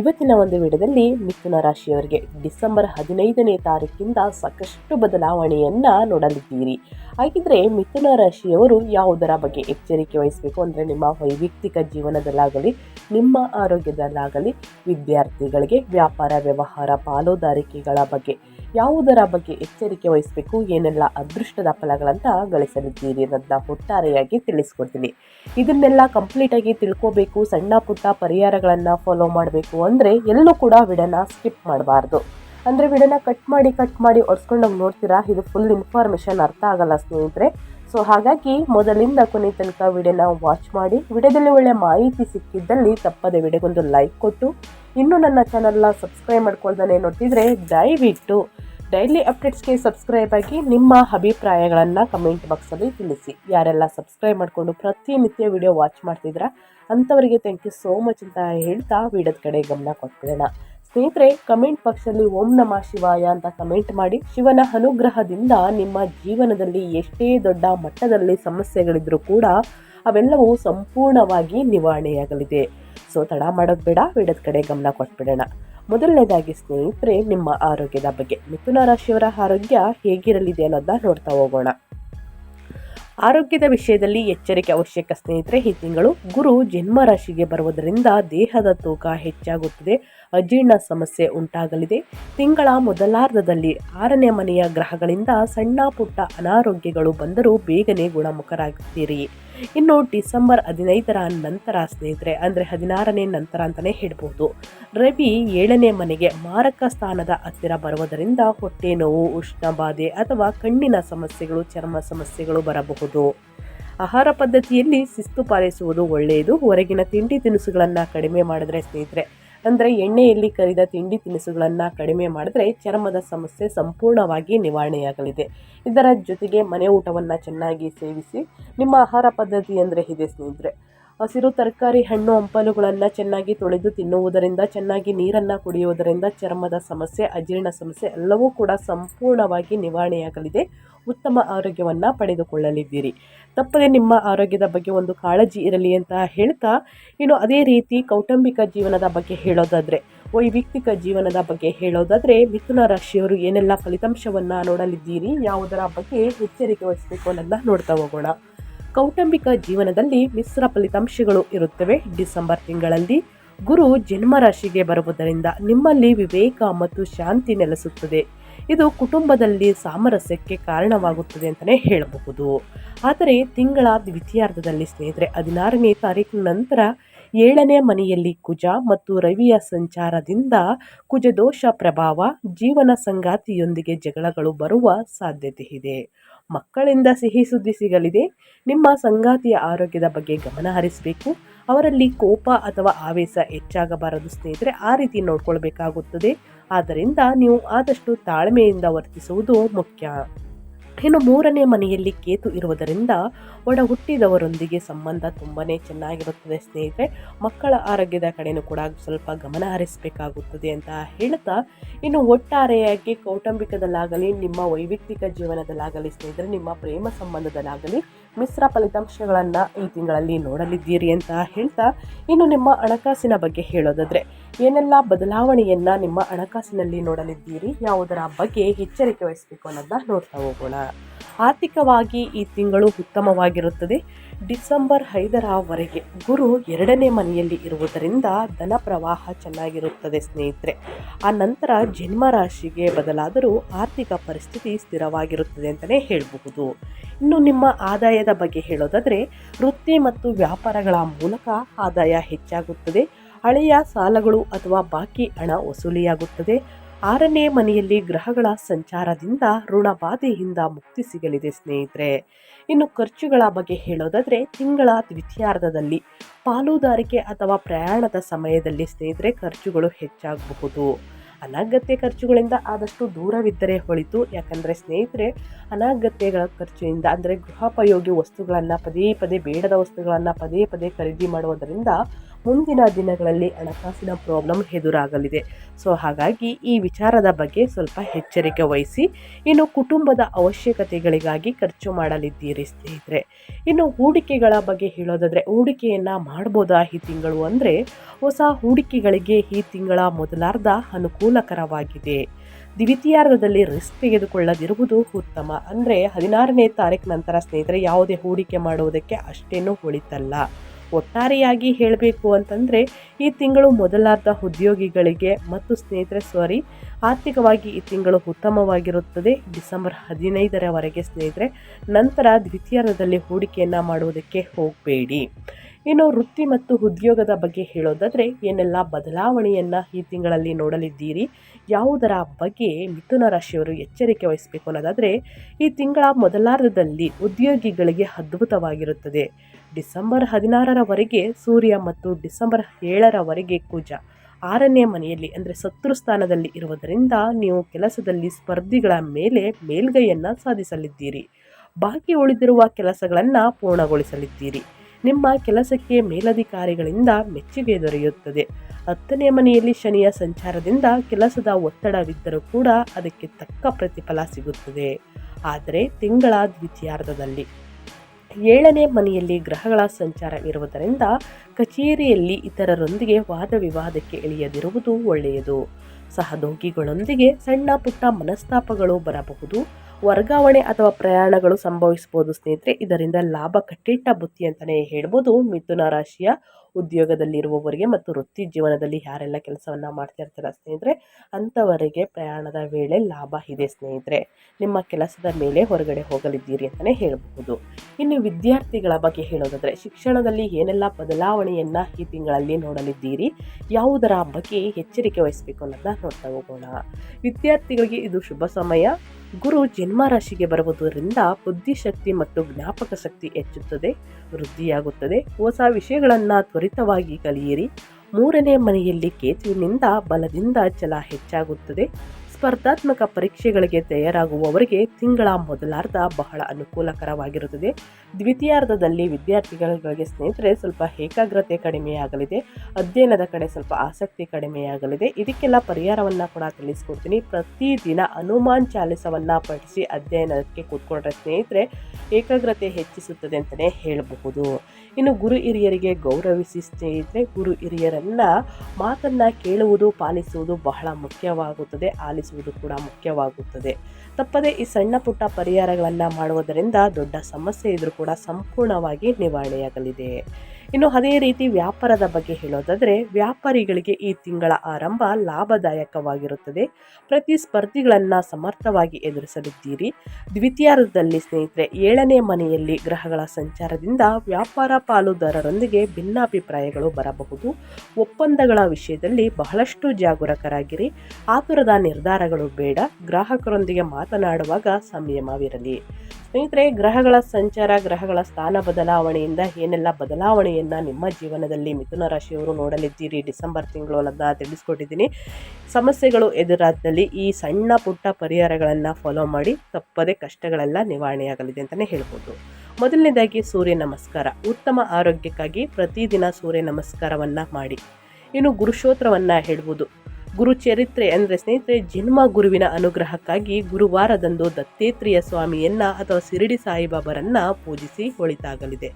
ಇವತ್ತಿನ ಒಂದು ವಿಡದಲ್ಲಿ ಮಿಥುನ ರಾಶಿಯವರಿಗೆ ಡಿಸೆಂಬರ್ ಹದಿನೈದನೇ ತಾರೀಕಿಂದ ಸಾಕಷ್ಟು ಬದಲಾವಣೆಯನ್ನು ನೋಡಲಿದ್ದೀರಿ. ಹಾಗಿದ್ರೆ ಮಿಥುನ ರಾಶಿಯವರು ಯಾವುದರ ಬಗ್ಗೆ ಎಚ್ಚರಿಕೆ ವಹಿಸಬೇಕು ಅಂದರೆ ನಿಮ್ಮ ವೈಯಕ್ತಿಕ ಜೀವನದಲ್ಲಾಗಲಿ, ನಿಮ್ಮ ಆರೋಗ್ಯದಲ್ಲಾಗಲಿ, ವಿದ್ಯಾರ್ಥಿಗಳಿಗೆ ವ್ಯಾಪಾರ, ವ್ಯವಹಾರ, ಪಾಲುದಾರಿಕೆಗಳ ಬಗ್ಗೆ ಯಾವುದರ ಬಗ್ಗೆ ಎಚ್ಚರಿಕೆ ವಹಿಸಬೇಕು, ಏನೆಲ್ಲ ಅದೃಷ್ಟದ ಫಲಗಳಂತ ಗಳಿಸಲಿದ್ದೀರಿ ಅನ್ನೋದನ್ನ ಒಟ್ಟಾರೆಯಾಗಿ ತಿಳಿಸ್ಕೊಡ್ತೀನಿ. ಇದನ್ನೆಲ್ಲ ಕಂಪ್ಲೀಟಾಗಿ ತಿಳ್ಕೋಬೇಕು, ಸಣ್ಣ ಪುಟ್ಟ ಪರಿಹಾರಗಳನ್ನು ಫಾಲೋ ಮಾಡಬೇಕು ಅಂದರೆ ಎಲ್ಲೂ ಕೂಡ ವಿಡನ ಸ್ಕಿಪ್ ಮಾಡಬಾರ್ದು. ಅಂದರೆ ವಿಡನ ಕಟ್ ಮಾಡಿ ಕಟ್ ಮಾಡಿ ಒಡ್ಸ್ಕೊಂಡೋಗಿ ನೋಡ್ತೀರಾ? ಇದು ಫುಲ್ ಇನ್ಫಾರ್ಮೇಷನ್ ಅರ್ಥ ಆಗಲ್ಲ ಸ್ನೇಹಿತರೆ. ಸೊ ಹಾಗಾಗಿ ಮೊದಲಿಂದ ಕೊನೆ ತನಕ ವಿಡಿಯೋನ ವಾಚ್ ಮಾಡಿ ವಿಡಿಯೋದಲ್ಲಿ ಒಳ್ಳೆ ಮಾಹಿತಿ ಸಿಕ್ಕಿದ್ದಲ್ಲಿ ತಪ್ಪದೆ ವಿಡಿಯೋಗೊಂದು ಲೈಕ್ ಕೊಟ್ಟು, ಇನ್ನೂ ನನ್ನ ಚಾನಲ್ನ ಸಬ್ಸ್ಕ್ರೈಬ್ ಮಾಡ್ಕೊಳ್ದಾನೆ ನೋಡ್ತಿದ್ರೆ ದಯವಿಟ್ಟು ಡೈಲಿ ಅಪ್ಡೇಟ್ಸ್ಗೆ ಸಬ್ಸ್ಕ್ರೈಬ್ ಆಗಿ ನಿಮ್ಮ ಅಭಿಪ್ರಾಯಗಳನ್ನು ಕಮೆಂಟ್ ಬಾಕ್ಸಲ್ಲಿ ತಿಳಿಸಿ. ಯಾರೆಲ್ಲ ಸಬ್ಸ್ಕ್ರೈಬ್ ಮಾಡಿಕೊಂಡು ಪ್ರತಿನಿತ್ಯ ವಿಡಿಯೋ ವಾಚ್ ಮಾಡ್ತಿದ್ರ ಅಂಥವರಿಗೆ ಥ್ಯಾಂಕ್ ಯು ಸೋ ಮಚ್ ಅಂತ ಹೇಳ್ತಾ ವಿಡಿಯೋದ ಕಡೆ ಗಮನ ಕೊಟ್ಬಿಡೋಣ. ಸ್ನೇಹಿತರೆ, ಕಮೆಂಟ್ ಬಾಕ್ಸಲ್ಲಿ ಓಂ ನಮ ಶಿವಾಯ ಅಂತ ಕಮೆಂಟ್ ಮಾಡಿ. ಶಿವನ ಅನುಗ್ರಹದಿಂದ ನಿಮ್ಮ ಜೀವನದಲ್ಲಿ ಎಷ್ಟೇ ದೊಡ್ಡ ಮಟ್ಟದಲ್ಲಿ ಸಮಸ್ಯೆಗಳಿದ್ರೂ ಕೂಡ ಅವೆಲ್ಲವೂ ಸಂಪೂರ್ಣವಾಗಿ ನಿವಾರಣೆಯಾಗಲಿದೆ. ಸೊ, ತಡ ಮಾಡೋದು ಬೇಡ, ವಿಡಿಯೋದ ಕಡೆ ಗಮನ ಕೊಟ್ಬಿಡೋಣ. ಮೊದಲನೇದಾಗಿ ಸ್ನೇಹಿತರೆ, ನಿಮ್ಮ ಆರೋಗ್ಯದ ಬಗ್ಗೆ. ಮಿಥುನ ರಾಶಿಯವರ ಆರೋಗ್ಯ ಹೇಗಿರಲಿದೆ ಅನ್ನೋದನ್ನ ನೋಡ್ತಾ ಹೋಗೋಣ. ಆರೋಗ್ಯದ ವಿಷಯದಲ್ಲಿ ಎಚ್ಚರಿಕೆ ಅವಶ್ಯಕ ಸ್ನೇಹಿತರೆ, ಈ ತಿಂಗಳು ಗುರು ಜನ್ಮ ರಾಶಿಗೆ ಬರುವುದರಿಂದ ದೇಹದ ತೂಕ ಹೆಚ್ಚಾಗುತ್ತದೆ. ಅಜೀರ್ಣ ಸಮಸ್ಯೆ ಉಂಟಾಗಲಿದೆ. ತಿಂಗಳ ಮೊದಲಾರ್ಧದಲ್ಲಿ ಆರನೇ ಮನೆಯ ಗ್ರಹಗಳಿಂದ ಸಣ್ಣ ಪುಟ್ಟ ಅನಾರೋಗ್ಯಗಳು ಬಂದರೂ ಬೇಗನೆ ಗುಣಮುಖರಾಗುತ್ತೀರಿ. ಇನ್ನು ಡಿಸೆಂಬರ್ ಹದಿನೈದರ ನಂತರ ಸ್ನೇಹಿತರೆ, ಅಂದರೆ ಹದಿನಾರನೇ ನಂತರ ಅಂತಲೇ ಹೇಳ್ಬೋದು. ರವಿ ಏಳನೇ ಮನೆಗೆ ಮಾರಕ ಸ್ಥಾನದ ಹತ್ತಿರ ಬರುವುದರಿಂದ ಹೊಟ್ಟೆ ನೋವು, ಉಷ್ಣಬಾಧೆ ಅಥವಾ ಕಣ್ಣಿನ ಸಮಸ್ಯೆಗಳು, ಚರ್ಮ ಸಮಸ್ಯೆಗಳು ಬರಬಹುದು. ಆಹಾರ ಪದ್ಧತಿಯಲ್ಲಿ ಶಿಸ್ತು ಪಾಲಿಸುವುದು ಒಳ್ಳೆಯದು. ಹೊರಗಿನ ತಿಂಡಿ ತಿನಿಸುಗಳನ್ನು ಕಡಿಮೆ ಮಾಡಿದ್ರೆ ಸ್ನೇಹಿತರೆ ಅಂದರೆ ಎಣ್ಣೆಯಲ್ಲಿ ಕರಿದ ತಿಂಡಿ ತಿನಿಸುಗಳನ್ನು ಕಡಿಮೆ ಮಾಡಿದ್ರೆ ಚರ್ಮದ ಸಮಸ್ಯೆ ಸಂಪೂರ್ಣವಾಗಿ ನಿವಾರಣೆಯಾಗಲಿದೆ. ಇದರ ಜೊತೆಗೆ ಮನೆ ಊಟವನ್ನು ಚೆನ್ನಾಗಿ ಸೇವಿಸಿ ನಿಮ್ಮ ಆಹಾರ ಪದ್ಧತಿ ಅಂದರೆ ಇದೆ ಸ್ನೇಹಿತರೆ. ಹಸಿರು ತರಕಾರಿ ಹಣ್ಣು ಹಂಪಲುಗಳನ್ನು ಚೆನ್ನಾಗಿ ತೊಳೆದು ತಿನ್ನುವುದರಿಂದ, ಚೆನ್ನಾಗಿ ನೀರನ್ನು ಕುಡಿಯುವುದರಿಂದ ಚರ್ಮದ ಸಮಸ್ಯೆ, ಅಜೀರ್ಣ ಸಮಸ್ಯೆ ಎಲ್ಲವೂ ಕೂಡ ಸಂಪೂರ್ಣವಾಗಿ ನಿವಾರಣೆಯಾಗಲಿದೆ. ಉತ್ತಮ ಆರೋಗ್ಯವನ್ನು ಪಡೆದುಕೊಳ್ಳಲಿದ್ದೀರಿ. ತಪ್ಪದೆ ನಿಮ್ಮ ಆರೋಗ್ಯದ ಬಗ್ಗೆ ಒಂದು ಕಾಳಜಿ ಇರಲಿ ಅಂತ ಹೇಳ್ತಾ, ಇನ್ನು ಅದೇ ರೀತಿ ಕೌಟುಂಬಿಕ ಜೀವನದ ಬಗ್ಗೆ ಹೇಳೋದಾದರೆ, ವೈಯಕ್ತಿಕ ಜೀವನದ ಬಗ್ಗೆ ಹೇಳೋದಾದರೆ, ಮಿಥುನ ರಾಶಿಯವರು ಏನೆಲ್ಲ ಫಲಿತಾಂಶವನ್ನು ನೋಡಲಿದ್ದೀರಿ, ಯಾವುದರ ಬಗ್ಗೆ ಎಚ್ಚರಿಕೆ ವಹಿಸಬೇಕು ಅನ್ನೋದನ್ನ ನೋಡ್ತಾ ಹೋಗೋಣ. ಕೌಟುಂಬಿಕ ಜೀವನದಲ್ಲಿ ಮಿಶ್ರ ಫಲಿತಾಂಶಗಳು ಇರುತ್ತವೆ. ಡಿಸೆಂಬರ್ ತಿಂಗಳಲ್ಲಿ ಗುರು ಜನ್ಮರಾಶಿಗೆ ಬರುವುದರಿಂದ ನಿಮ್ಮಲ್ಲಿ ವಿವೇಕ ಮತ್ತು ಶಾಂತಿ ನೆಲೆಸುತ್ತದೆ. ಇದು ಕುಟುಂಬದಲ್ಲಿ ಸಾಮರಸ್ಯಕ್ಕೆ ಕಾರಣವಾಗುತ್ತದೆ ಅಂತಲೇ ಹೇಳಬಹುದು. ಆದರೆ ತಿಂಗಳ ದ್ವಿತೀಯಾರ್ಧದಲ್ಲಿ ಸ್ನೇಹಿತರೆ, ಹದಿನಾರನೇ ತಾರೀಕಿನ ನಂತರ ಏಳನೇ ಮನೆಯಲ್ಲಿ ಕುಜ ಮತ್ತು ರವಿಯ ಸಂಚಾರದಿಂದ ಕುಜದೋಷ ಪ್ರಭಾವ, ಜೀವನ ಸಂಗಾತಿಯೊಂದಿಗೆ ಜಗಳಗಳು ಬರುವ ಸಾಧ್ಯತೆ ಇದೆ. ಮಕ್ಕಳಿಂದ ಸಿಹಿ ಸುದ್ದಿ ಸಿಗಲಿದೆ. ನಿಮ್ಮ ಸಂಗಾತಿಯ ಆರೋಗ್ಯದ ಬಗ್ಗೆ ಗಮನ ಹರಿಸಬೇಕು. ಅವರಲ್ಲಿ ಕೋಪ ಅಥವಾ ಆವೇಶ ಹೆಚ್ಚಾಗಬಾರದು ಸ್ನೇಹಿತರೆ, ಆ ರೀತಿ ನೋಡ್ಕೊಳ್ಬೇಕಾಗುತ್ತದೆ. ಆದ್ದರಿಂದ ನೀವು ಆದಷ್ಟು ತಾಳ್ಮೆಯಿಂದ ವರ್ತಿಸುವುದು ಮುಖ್ಯ. ಇನ್ನು ಮೂರನೇ ಮನೆಯಲ್ಲಿ ಕೇತು ಇರುವುದರಿಂದ ಒಡ ಹುಟ್ಟಿದವರೊಂದಿಗೆ ಸಂಬಂಧ ತುಂಬಾ ಚೆನ್ನಾಗಿರುತ್ತದೆ ಸ್ನೇಹಿತರೆ. ಮಕ್ಕಳ ಆರೋಗ್ಯದ ಕಡೆಯೂ ಕೂಡ ಸ್ವಲ್ಪ ಗಮನ ಹರಿಸಬೇಕಾಗುತ್ತದೆ ಅಂತ ಹೇಳ್ತಾ ಇನ್ನು ಒಟ್ಟಾರೆಯಾಗಿ ಕೌಟುಂಬಿಕದಲ್ಲಾಗಲಿ, ನಿಮ್ಮ ವೈಯಕ್ತಿಕ ಜೀವನದಲ್ಲಾಗಲಿ ಸ್ನೇಹಿತರೆ, ನಿಮ್ಮ ಪ್ರೇಮ ಸಂಬಂಧದಲ್ಲಾಗಲಿ ಮಿಶ್ರ ಫಲಿತಾಂಶಗಳನ್ನು ಈ ತಿಂಗಳಲ್ಲಿ ನೋಡಲಿದ್ದೀರಿ ಅಂತ ಹೇಳ್ತಾ ಇನ್ನು ನಿಮ್ಮ ಹಣಕಾಸಿನ ಬಗ್ಗೆ ಹೇಳೋದಾದರೆ, ಏನೆಲ್ಲ ಬದಲಾವಣೆಯನ್ನು ನಿಮ್ಮ ಹಣಕಾಸಿನಲ್ಲಿ ನೋಡಲಿದ್ದೀರಿ, ಯಾವುದರ ಬಗ್ಗೆ ಎಚ್ಚರಿಕೆ ವಹಿಸಬೇಕು ಅನ್ನೋದನ್ನ ನೋಡ್ತಾ ಹೋಗೋಣ. ಆರ್ಥಿಕವಾಗಿ ಈ ತಿಂಗಳು ಉತ್ತಮವಾಗಿರುತ್ತದೆ. ಡಿಸೆಂಬರ್ ಐದರವರೆಗೆ ಗುರು ಎರಡನೇ ಮನೆಯಲ್ಲಿ ಇರುವುದರಿಂದ ಧನ ಪ್ರವಾಹ ಚೆನ್ನಾಗಿರುತ್ತದೆ ಸ್ನೇಹಿತರೆ. ಆ ನಂತರ ಜನ್ಮ ರಾಶಿಗೆ ಬದಲಾದರೂ ಆರ್ಥಿಕ ಪರಿಸ್ಥಿತಿ ಸ್ಥಿರವಾಗಿರುತ್ತದೆ ಅಂತಲೇ ಹೇಳಬಹುದು. ಇನ್ನು ನಿಮ್ಮ ಆದಾಯದ ಬಗ್ಗೆ ಹೇಳೋದಾದರೆ, ವೃತ್ತಿ ಮತ್ತು ವ್ಯಾಪಾರಗಳ ಮೂಲಕ ಆದಾಯ ಹೆಚ್ಚಾಗುತ್ತದೆ, ಹಳೆಯ ಸಾಲಗಳು ಅಥವಾ ಬಾಕಿ ಹಣ ವಸೂಲಿಯಾಗುತ್ತದೆ ಆರನೇ ಮನೆಯಲ್ಲಿ ಗ್ರಹಗಳ ಸಂಚಾರದಿಂದ ಋಣಬಾಧೆಯಿಂದ ಮುಕ್ತಿ ಸಿಗಲಿದೆ, ಸ್ನೇಹಿತರೆ. ಇನ್ನು ಖರ್ಚುಗಳ ಬಗ್ಗೆ ಹೇಳೋದಾದರೆ, ತಿಂಗಳ ದ್ವಿತೀಯಾರ್ಧದಲ್ಲಿ ಪಾಲುದಾರಿಕೆ ಅಥವಾ ಪ್ರಯಾಣದ ಸಮಯದಲ್ಲಿ ಸ್ನೇಹಿತರೆ ಖರ್ಚುಗಳು ಹೆಚ್ಚಾಗಬಹುದು. ಅನಗತ್ಯ ಖರ್ಚುಗಳಿಂದ ಆದಷ್ಟು ದೂರವಿದ್ದರೆ ಹೊಳಿತು, ಯಾಕಂದರೆ ಸ್ನೇಹಿತರೆ, ಅನಗತ್ಯಗಳ ಖರ್ಚಿನಿಂದ ಅಂದರೆ ಗೃಹೋಪಯೋಗಿ ವಸ್ತುಗಳನ್ನು ಪದೇ ಪದೇ ಬೇಡದ ವಸ್ತುಗಳನ್ನು ಪದೇ ಪದೇ ಖರೀದಿ ಮಾಡುವುದರಿಂದ ಮುಂದಿನ ದಿನಗಳಲ್ಲಿ ಹಣಕಾಸಿನ ಪ್ರಾಬ್ಲಮ್ ಎದುರಾಗಲಿದೆ. ಸೊ ಹಾಗಾಗಿ ಈ ವಿಚಾರದ ಬಗ್ಗೆ ಸ್ವಲ್ಪ ಎಚ್ಚರಿಕೆ ವಹಿಸಿ, ಇನ್ನು ಕುಟುಂಬದ ಅವಶ್ಯಕತೆಗಳಿಗಾಗಿ ಖರ್ಚು ಮಾಡಲಿದ್ದೀರಿ ಸ್ನೇಹಿತರೆ. ಇನ್ನು ಹೂಡಿಕೆಗಳ ಬಗ್ಗೆ ಹೇಳೋದಾದರೆ, ಹೂಡಿಕೆಯನ್ನು ಮಾಡ್ಬೋದಾ ಈ ತಿಂಗಳು ಅಂದರೆ, ಹೊಸ ಹೂಡಿಕೆಗಳಿಗೆ ಈ ತಿಂಗಳ ಮೊದಲಾರ್ಧ ಅನುಕೂಲಕರವಾಗಿದೆ. ದ್ವಿತೀಯಾರ್ಧದಲ್ಲಿ ರಿಸ್ಕ್ ತೆಗೆದುಕೊಳ್ಳದಿರುವುದು ಉತ್ತಮ. ಅಂದರೆ ಹದಿನಾರನೇ ತಾರೀಕು ನಂತರ ಸ್ನೇಹಿತರೆ, ಯಾವುದೇ ಹೂಡಿಕೆ ಮಾಡುವುದಕ್ಕೆ ಅಷ್ಟೇನೂ ಉಳಿತಲ್ಲ ಒಟ್ಟಾರೆಯಾಗಿ ಹೇಳಬೇಕು ಅಂತಂದರೆ, ಈ ತಿಂಗಳು ಮೊದಲಾರ್ಧ ಉದ್ಯೋಗಿಗಳಿಗೆ ಮತ್ತು ಸ್ನೇಹಿತರೆ ಸಾರಿ ಆರ್ಥಿಕವಾಗಿ ಈ ತಿಂಗಳು ಉತ್ತಮವಾಗಿರುತ್ತದೆ. ಡಿಸೆಂಬರ್ ಹದಿನೈದರವರೆಗೆ ಸ್ನೇಹಿತರೆ, ನಂತರ ದ್ವಿತೀಯಾರ್ಧದಲ್ಲಿ ಹೂಡಿಕೆಯನ್ನು ಮಾಡುವುದಕ್ಕೆ ಹೋಗಬೇಡಿ. ಇನ್ನು ವೃತ್ತಿ ಮತ್ತು ಉದ್ಯೋಗದ ಬಗ್ಗೆ ಹೇಳೋದಾದರೆ, ಏನೆಲ್ಲ ಬದಲಾವಣೆಯನ್ನು ಈ ತಿಂಗಳಲ್ಲಿ ನೋಡಲಿದ್ದೀರಿ? ಯಾವುದರ ಬಗ್ಗೆ ಮಿಥುನ ರಾಶಿಯವರು ಎಚ್ಚರಿಕೆ ವಹಿಸಬೇಕು ಅನ್ನೋದಾದರೆ, ಈ ತಿಂಗಳ ಮೊದಲಾರ್ಧದಲ್ಲಿ ಉದ್ಯೋಗಿಗಳಿಗೆ ಅದ್ಭುತವಾಗಿರುತ್ತದೆ. ಡಿಸೆಂಬರ್ ಹದಿನಾರರವರೆಗೆ ಸೂರ್ಯ ಮತ್ತು ಡಿಸೆಂಬರ್ ಏಳರವರೆಗೆ ಕುಜ. ಆರನೇ ಮನೆಯಲ್ಲಿ ಅಂದರೆ ಶತ್ರು ಸ್ಥಾನದಲ್ಲಿ ಇರುವುದರಿಂದ ನೀವು ಕೆಲಸದಲ್ಲಿ ಸ್ಪರ್ಧಿಗಳ ಮೇಲೆ ಮೇಲ್ಗೈಯನ್ನು ಸಾಧಿಸಲಿದ್ದೀರಿ. ಬಾಕಿ ಉಳಿದಿರುವ ಕೆಲಸಗಳನ್ನು ಪೂರ್ಣಗೊಳಿಸಲಿದ್ದೀರಿ. ನಿಮ್ಮ ಕೆಲಸಕ್ಕೆ ಮೇಲಧಿಕಾರಿಗಳಿಂದ ಮೆಚ್ಚುಗೆ ದೊರೆಯುತ್ತದೆ. ಹತ್ತನೇ ಮನೆಯಲ್ಲಿ ಶನಿಯ ಸಂಚಾರದಿಂದ ಕೆಲಸದ ಒತ್ತಡವಿದ್ದರೂ ಕೂಡ ಅದಕ್ಕೆ ತಕ್ಕ ಪ್ರತಿಫಲ ಸಿಗುತ್ತದೆ. ಆದರೆ ತಿಂಗಳ ದ್ವಿತೀಯಾರ್ಧದಲ್ಲಿ ಏಳನೇ ಮನೆಯಲ್ಲಿ ಗ್ರಹಗಳ ಸಂಚಾರ ಇರುವುದರಿಂದ ಕಚೇರಿಯಲ್ಲಿ ಇತರರೊಂದಿಗೆ ವಾದ ವಿವಾದಕ್ಕೆ ಇಳಿಯದಿರುವುದು ಒಳ್ಳೆಯದು. ಸಹದೋಗಿಗಳೊಂದಿಗೆ ಸಣ್ಣ ಪುಟ್ಟ ಮನಸ್ತಾಪಗಳು ಬರಬಹುದು. ವರ್ಗಾವಣೆ ಅಥವಾ ಪ್ರಯಾಣಗಳು ಸಂಭವಿಸ್ಬೋದು ಸ್ನೇಹಿತರೆ. ಇದರಿಂದ ಲಾಭ ಕಟ್ಟಿಟ್ಟ ಬುತ್ತಿ ಅಂತಲೇ ಹೇಳ್ಬೋದು. ಮಿಥುನ ರಾಶಿಯ ಉದ್ಯೋಗದಲ್ಲಿರುವವರಿಗೆ ಮತ್ತು ವೃತ್ತಿ ಜೀವನದಲ್ಲಿ ಯಾರೆಲ್ಲ ಕೆಲಸವನ್ನು ಮಾಡ್ತಾ ಇರ್ತಾರೆ ಸ್ನೇಹಿತರೆ, ಅಂಥವರಿಗೆ ಪ್ರಯಾಣದ ವೇಳೆ ಲಾಭ ಇದೆ ಸ್ನೇಹಿತರೆ. ನಿಮ್ಮ ಕೆಲಸದ ಮೇಲೆ ಹೊರಗಡೆ ಹೋಗಲಿದ್ದೀರಿ ಅಂತಲೇ ಹೇಳಬಹುದು. ಇನ್ನು ವಿದ್ಯಾರ್ಥಿಗಳ ಬಗ್ಗೆ ಹೇಳೋದಾದರೆ, ಶಿಕ್ಷಣದಲ್ಲಿ ಏನೆಲ್ಲ ಬದಲಾವಣೆಯನ್ನು ಈ ತಿಂಗಳಲ್ಲಿ ನೋಡಲಿದ್ದೀರಿ? ಯಾವುದರ ಬಗ್ಗೆ ಎಚ್ಚರಿಕೆ ವಹಿಸಬೇಕು ಅನ್ನೋದನ್ನ ನೋಡ್ತಾ ಹೋಗೋಣ. ವಿದ್ಯಾರ್ಥಿಗಳಿಗೆ ಇದು ಶುಭ ಸಮಯ. ಗುರು ಜನ್ಮ ರಾಶಿಗೆ ಬರುವುದರಿಂದ ಬುದ್ಧಿಶಕ್ತಿ ಮತ್ತು ಜ್ಞಾಪಕ ಶಕ್ತಿ ಹೆಚ್ಚುತ್ತದೆ, ವೃದ್ಧಿಯಾಗುತ್ತದೆ. ಹೊಸ ವಿಷಯಗಳನ್ನು ತ್ವರಿತವಾಗಿ ಕಲಿಯಿರಿ. ಮೂರನೇ ಮನೆಯಲ್ಲಿ ಕೇತುವಿನಿಂದ ಬಲದಿಂದ ಛಲ ಹೆಚ್ಚಾಗುತ್ತದೆ. ಸ್ಪರ್ಧಾತ್ಮಕ ಪರೀಕ್ಷೆಗಳಿಗೆ ತಯಾರಾಗುವವರಿಗೆ ತಿಂಗಳ ಮೊದಲಾರ್ಧ ಬಹಳ ಅನುಕೂಲಕರವಾಗಿರುತ್ತದೆ. ದ್ವಿತೀಯಾರ್ಧದಲ್ಲಿ ವಿದ್ಯಾರ್ಥಿಗಳಿಗೆ ಸ್ನೇಹಿತರೆ ಸ್ವಲ್ಪ ಏಕಾಗ್ರತೆ ಕಡಿಮೆಯಾಗಲಿದೆ. ಅಧ್ಯಯನದ ಕಡೆ ಸ್ವಲ್ಪ ಆಸಕ್ತಿ ಕಡಿಮೆಯಾಗಲಿದೆ. ಇದಕ್ಕೆಲ್ಲ ಪರಿಹಾರವನ್ನು ಕೂಡ ತಿಳಿಸ್ಕೊಡ್ತೀನಿ. ಪ್ರತಿದಿನ ಹನುಮಾನ್ ಚಾಲಿಸವನ್ನು ಪಠಿಸಿ ಅಧ್ಯಯನಕ್ಕೆ ಕೂತ್ಕೊಂಡ್ರೆ ಸ್ನೇಹಿತರೆ ಏಕಾಗ್ರತೆ ಹೆಚ್ಚಿಸುತ್ತದೆ ಅಂತಲೇ ಹೇಳಬಹುದು. ಇನ್ನು ಗುರು ಹಿರಿಯರಿಗೆ ಗೌರವಿಸಿ ಸ್ನೇಹಿತರೆ ಗುರು ಹಿರಿಯರನ್ನು ಮಾತನ್ನು ಕೇಳುವುದು, ಪಾಲಿಸುವುದು ಬಹಳ ಮುಖ್ಯವಾಗುತ್ತದೆ. ಆಲಿಸುವುದು ಕೂಡ ಮುಖ್ಯವಾಗುತ್ತದೆ. ತಪ್ಪದೆ ಈ ಸಣ್ಣ ಪುಟ್ಟ ಪರಿಹಾರಗಳನ್ನು ಮಾಡುವುದರಿಂದ ದೊಡ್ಡ ಸಮಸ್ಯೆ ಇದ್ದರೂ ಕೂಡ ಸಂಪೂರ್ಣವಾಗಿ ನಿವಾರಣೆಯಾಗಲಿದೆ. ಇನ್ನು ಅದೇ ರೀತಿ ವ್ಯಾಪಾರದ ಬಗ್ಗೆ ಹೇಳೋದಾದರೆ, ವ್ಯಾಪಾರಿಗಳಿಗೆ ಈ ತಿಂಗಳ ಆರಂಭ ಲಾಭದಾಯಕವಾಗಿರುತ್ತದೆ. ಪ್ರತಿ ಸ್ಪರ್ಧಿಗಳನ್ನು ಸಮರ್ಥವಾಗಿ ಎದುರಿಸಲಿದ್ದೀರಿ. ದ್ವಿತೀಯಾರ್ಧದಲ್ಲಿ ಸ್ನೇಹಿತರೆ, ಏಳನೇ ಮನೆಯಲ್ಲಿ ಗ್ರಹಗಳ ಸಂಚಾರದಿಂದ ವ್ಯಾಪಾರ ಪಾಲುದಾರರೊಂದಿಗೆ ಭಿನ್ನಾಭಿಪ್ರಾಯಗಳು ಬರಬಹುದು. ಒಪ್ಪಂದಗಳ ವಿಷಯದಲ್ಲಿ ಬಹಳಷ್ಟು ಜಾಗರೂಕರಾಗಿರಿ. ಆತುರದ ನಿರ್ಧಾರಗಳು ಬೇಡ. ಗ್ರಾಹಕರೊಂದಿಗೆ ಮಾತನಾಡುವಾಗ ಸಂಯಮವಿರಲಿ. ಸ್ನೇಹಿತರೆ, ಗ್ರಹಗಳ ಸಂಚಾರ, ಗ್ರಹಗಳ ಸ್ಥಾನ ಬದಲಾವಣೆಯಿಂದ ಏನೆಲ್ಲ ಬದಲಾವಣೆಯನ್ನು ನಿಮ್ಮ ಜೀವನದಲ್ಲಿ ಮಿಥುನ ರಾಶಿಯವರು ನೋಡಲಿದ್ದೀರಿ ಡಿಸೆಂಬರ್ ತಿಂಗಳು ಅನ್ನೋದನ್ನ ತಿಳಿಸ್ಕೊಟ್ಟಿದ್ದೀನಿ. ಸಮಸ್ಯೆಗಳು ಎದುರಾದಲ್ಲಿ ಈ ಸಣ್ಣ ಪುಟ್ಟ ಪರಿಹಾರಗಳನ್ನು ಫಾಲೋ ಮಾಡಿ ತಪ್ಪದೆ ಕಷ್ಟಗಳೆಲ್ಲ ನಿವಾರಣೆಯಾಗಲಿದೆ ಅಂತಲೇ ಹೇಳ್ಬೋದು. ಮೊದಲನೇದಾಗಿ ಸೂರ್ಯ ನಮಸ್ಕಾರ. ಉತ್ತಮ ಆರೋಗ್ಯಕ್ಕಾಗಿ ಪ್ರತಿದಿನ ಸೂರ್ಯ ನಮಸ್ಕಾರವನ್ನು ಮಾಡಿ. ಇನ್ನು ಗುರುಶೋತ್ರವನ್ನು ಹೇಳ್ಬೋದು. ಗುರು ಚರಿತ್ರೆ ಅಂದರೆ ಸ್ನೇಹಿತರೆ, ಜನ್ಮ ಗುರುವಿನ ಅನುಗ್ರಹಕ್ಕಾಗಿ ಗುರುವಾರದಂದು ದತ್ತೇತ್ರಿಯ ಸ್ವಾಮಿಯನ್ನ ಅಥವಾ ಶಿರಡಿ ಸಾಯಿಬಾಬರನ್ನ ಪೂಜಿಸಿ ಒಳಿತಾಗಲಿದೆ.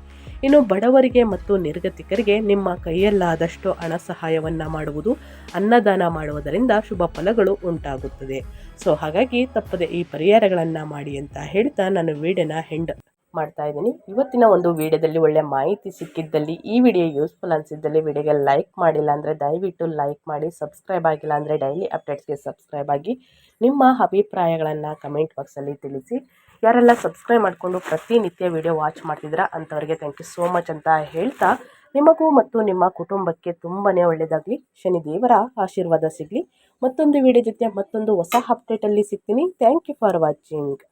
ಇನ್ನು ಬಡವರಿಗೆ ಮತ್ತು ನಿರ್ಗತಿಕರಿಗೆ ನಿಮ್ಮ ಕೈಯಲ್ಲಾದಷ್ಟು ಹಣ ಸಹಾಯವನ್ನು ಮಾಡುವುದು, ಅನ್ನದಾನ ಮಾಡುವುದರಿಂದ ಶುಭ ಫಲಗಳು ಉಂಟಾಗುತ್ತದೆ. ಸೊ ಹಾಗಾಗಿ ತಪ್ಪದೆ ಈ ಪರಿಹಾರಗಳನ್ನು ಮಾಡಿ ಅಂತ ಹೇಳ್ತಾ ನಾನು ವಿಡಿಯೋನ ಹೆಂಡ್ ಮಾಡ್ತಾ ಇದ್ದೀನಿ. ಇವತ್ತಿನ ಒಂದು ವಿಡಿಯೋದಲ್ಲಿ ಒಳ್ಳೆ ಮಾಹಿತಿ ಸಿಕ್ಕಿದ್ದಲ್ಲಿ ಈ ವಿಡಿಯೋ ಯೂಸ್ಫುಲ್ ಅನಿಸಿದ್ದಲ್ಲಿ ವಿಡಿಯೋಗೆ ಲೈಕ್ ಮಾಡಿಲ್ಲ ಅಂದರೆ ದಯವಿಟ್ಟು ಲೈಕ್ ಮಾಡಿ ಸಬ್ಸ್ಕ್ರೈಬ್ ಆಗಿಲ್ಲ ಅಂದರೆ ಡೈಲಿ ಅಪ್ಡೇಟ್ಸ್ಗೆ ಸಬ್ಸ್ಕ್ರೈಬ್ ಆಗಿ ನಿಮ್ಮ ಅಭಿಪ್ರಾಯಗಳನ್ನು ಕಮೆಂಟ್ ಬಾಕ್ಸಲ್ಲಿ ತಿಳಿಸಿ. ಯಾರೆಲ್ಲ ಸಬ್ಸ್ಕ್ರೈಬ್ ಮಾಡಿಕೊಂಡು ಪ್ರತಿನಿತ್ಯ ವಿಡಿಯೋ ವಾಚ್ ಮಾಡ್ತಿದ್ದೀರಾ ಅಂಥವ್ರಿಗೆ ಥ್ಯಾಂಕ್ ಯು ಸೋ ಮಚ್ ಅಂತ ಹೇಳ್ತಾ ನಿಮಗೂ ಮತ್ತು ನಿಮ್ಮ ಕುಟುಂಬಕ್ಕೆ ತುಂಬಾ ಒಳ್ಳೆಯದಾಗಲಿ ಶನಿದೇವರ ಆಶೀರ್ವಾದ ಸಿಗಲಿ. ಮತ್ತೊಂದು ವಿಡಿಯೋ ಜೊತೆ ಮತ್ತೊಂದು ಹೊಸ ಅಪ್ಡೇಟಲ್ಲಿ ಸಿಗ್ತೀನಿ. Thank you for watching